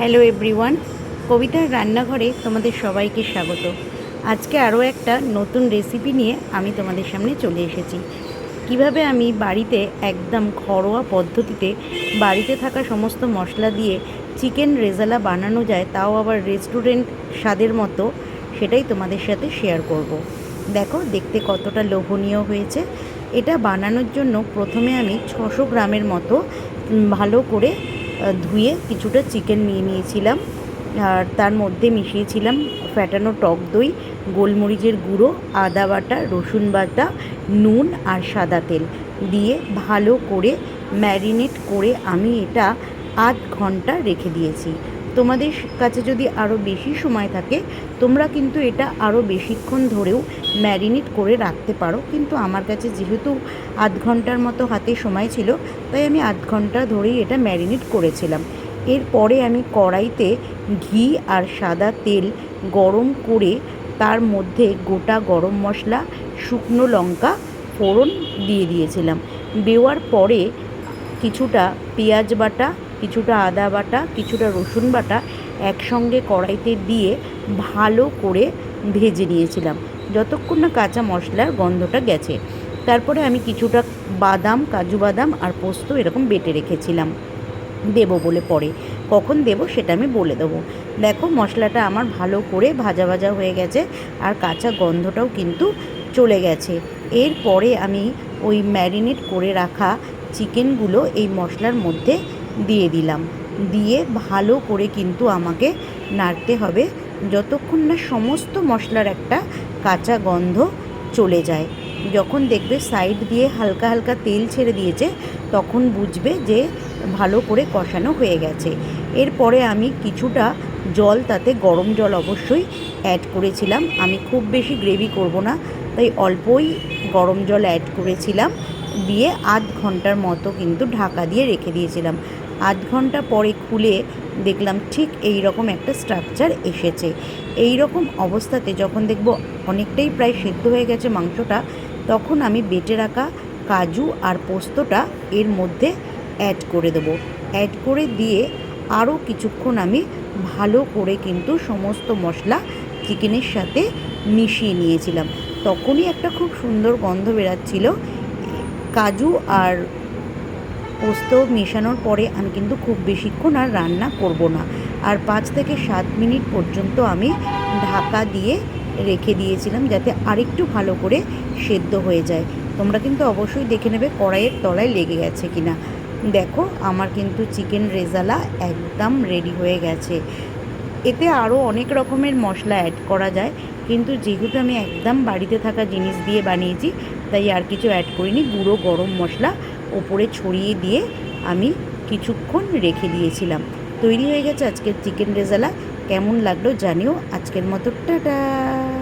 Hello everyone, কবিতার রান্নাঘরে তোমাদের সবাইকে স্বাগত। আজকে আরও একটা নতুন রেসিপি নিয়ে আমি তোমাদের সামনে চলে এসেছি। কীভাবে আমি বাড়িতে একদম ঘরোয়া পদ্ধতিতে বাড়িতে থাকা সমস্ত মশলা দিয়ে চিকেন রেজালা বানানো যায়, তাও আবার রেস্টুরেন্ট স্বাদের মতো, সেটাই তোমাদের সাথে শেয়ার করব। দেখো, দেখতে কতটা লোভনীয় হয়েছে। এটা বানানোর জন্য প্রথমে আমি ছশো গ্রামের মতো ভালো করে ধুয়ে কিছুটা চিকেন নিয়ে নিয়েছিলাম। আর তার মধ্যে মিশিয়েছিলাম ফ্যাটানো টক দই, গোলমরিচের গুঁড়ো, আদা বাটা, রসুন বাটা, নুন আর সাদা তেল দিয়ে ভালো করে ম্যারিনেট করে আমি এটা আধ ঘণ্টা রেখে দিয়েছি। তোমাদের কাছে যদি আরও বেশি সময় থাকে, তোমরা কিন্তু এটা আরও বেশিক্ষণ ধরেও ম্যারিনেট করে রাখতে পারো। কিন্তু আমার কাছে যেহেতু আধ ঘণ্টার মতো হাতে সময় ছিল, তাই আমি আধ ঘণ্টা ধরেই এটা ম্যারিনেট করেছিলাম। এরপরে আমি কড়াইতে ঘি আর সাদা তেল গরম করে তার মধ্যে গোটা গরম মশলা, শুকনো লঙ্কা, ফোড়ন দিয়ে দিয়েছিলাম। দেওয়ার পরে কিছুটা পেঁয়াজ বাটা কিছুটা আদা বাটা, কিছুটা রসুন বাটা একসঙ্গে কড়াইতে দিয়ে ভালো করে ভেজে নিয়েছিলাম। যতক্ষণ না কাঁচা মশলার গন্ধটা গেছে। তারপরে আমি কিছুটা বাদাম, কাজু বাদাম আর পোস্ত এরকম বেটে রেখেছিলাম। দেবো বলে পরে। কখন দেবো সেটা আমি বলে দেবো। দেখো মশলাটা আমার ভালো করে ভাজা ভাজা হয়ে গেছে আর কাঁচা গন্ধটাও কিন্তু চলে গেছে। এরপরে আমি ওই ম্যারিনেট করে রাখা চিকেনগুলো এই মশলার মধ্যে দিয়ে দিলাম। দিয়ে ভালো করে কিন্তু আমাকে নাড়তে হবে। যতক্ষণ না সমস্ত মশলার একটা কাঁচা গন্ধ চলে যায়। যখন দেখবে সাইড দিয়ে হালকা হালকা তেল ছেড়ে দিয়েছে, তখন বুঝবে যে ভালো করে কষানো হয়ে গেছে। এরপরে আমি কিছুটা জল, তাতে গরম জল অবশ্যই অ্যাড করেছিলাম। আমি খুব বেশি গ্রেভি করব না, তাই অল্পই গরম জল অ্যাড করেছিলাম। দিয়ে আধ ঘণ্টার মতো কিন্তু ঢাকা দিয়ে রেখে দিয়েছিলাম। আধ ঘণ্টা পরে খুলে দেখলাম ঠিক এই রকম একটা স্ট্রাকচার এসেছে। এই রকম অবস্থাতে যখন দেখব অনেকটাই প্রায় সেদ্ধ হয়ে গেছে মাংসটা, তখন আমি বেটে রাখা কাজু আর পোস্তটা এর মধ্যে অ্যাড করে দেবো। অ্যাড করে দিয়ে আরও কিছুক্ষণ আমি ভালো করে কিন্তু সমস্ত মশলা চিকেনের সাথে মিশিয়ে নিয়েছিলাম। তখনই একটা খুব সুন্দর গন্ধ বেরাচ্ছিল কাজু আর পোস্ত মেশানোর পরে আমি কিন্তু খুব বেশিক্ষণ আর রান্না করব না। আর পাঁচ থেকে সাত মিনিট পর্যন্ত আমি ঢাকা দিয়ে রেখে দিয়েছিলাম যাতে আরেকটু ভালো করে সেদ্ধ হয়ে যায়। তোমরা কিন্তু অবশ্যই দেখে নেবে কড়াইয়ের তলায় লেগে গেছে কিনা। দেখো, আমার কিন্তু চিকেন রেজালা একদম রেডি হয়ে গেছে। এতে আরও অনেক রকমের মশলা অ্যাড করা যায়। কিন্তু যেহেতু আমি একদম বাড়িতে থাকা জিনিস দিয়ে বানিয়েছি তাই আর কিছু অ্যাড করিনি। গুঁড়ো, গরম মশলা ওপরে ছড়িয়ে দিয়ে আমি কিছুক্ষণ রেখে দিয়েছিলাম। তৈরি হয়ে গেছে আজকের চিকেন রেজালা। কেমন লাগল জানিও। আজকের মতো টাটা।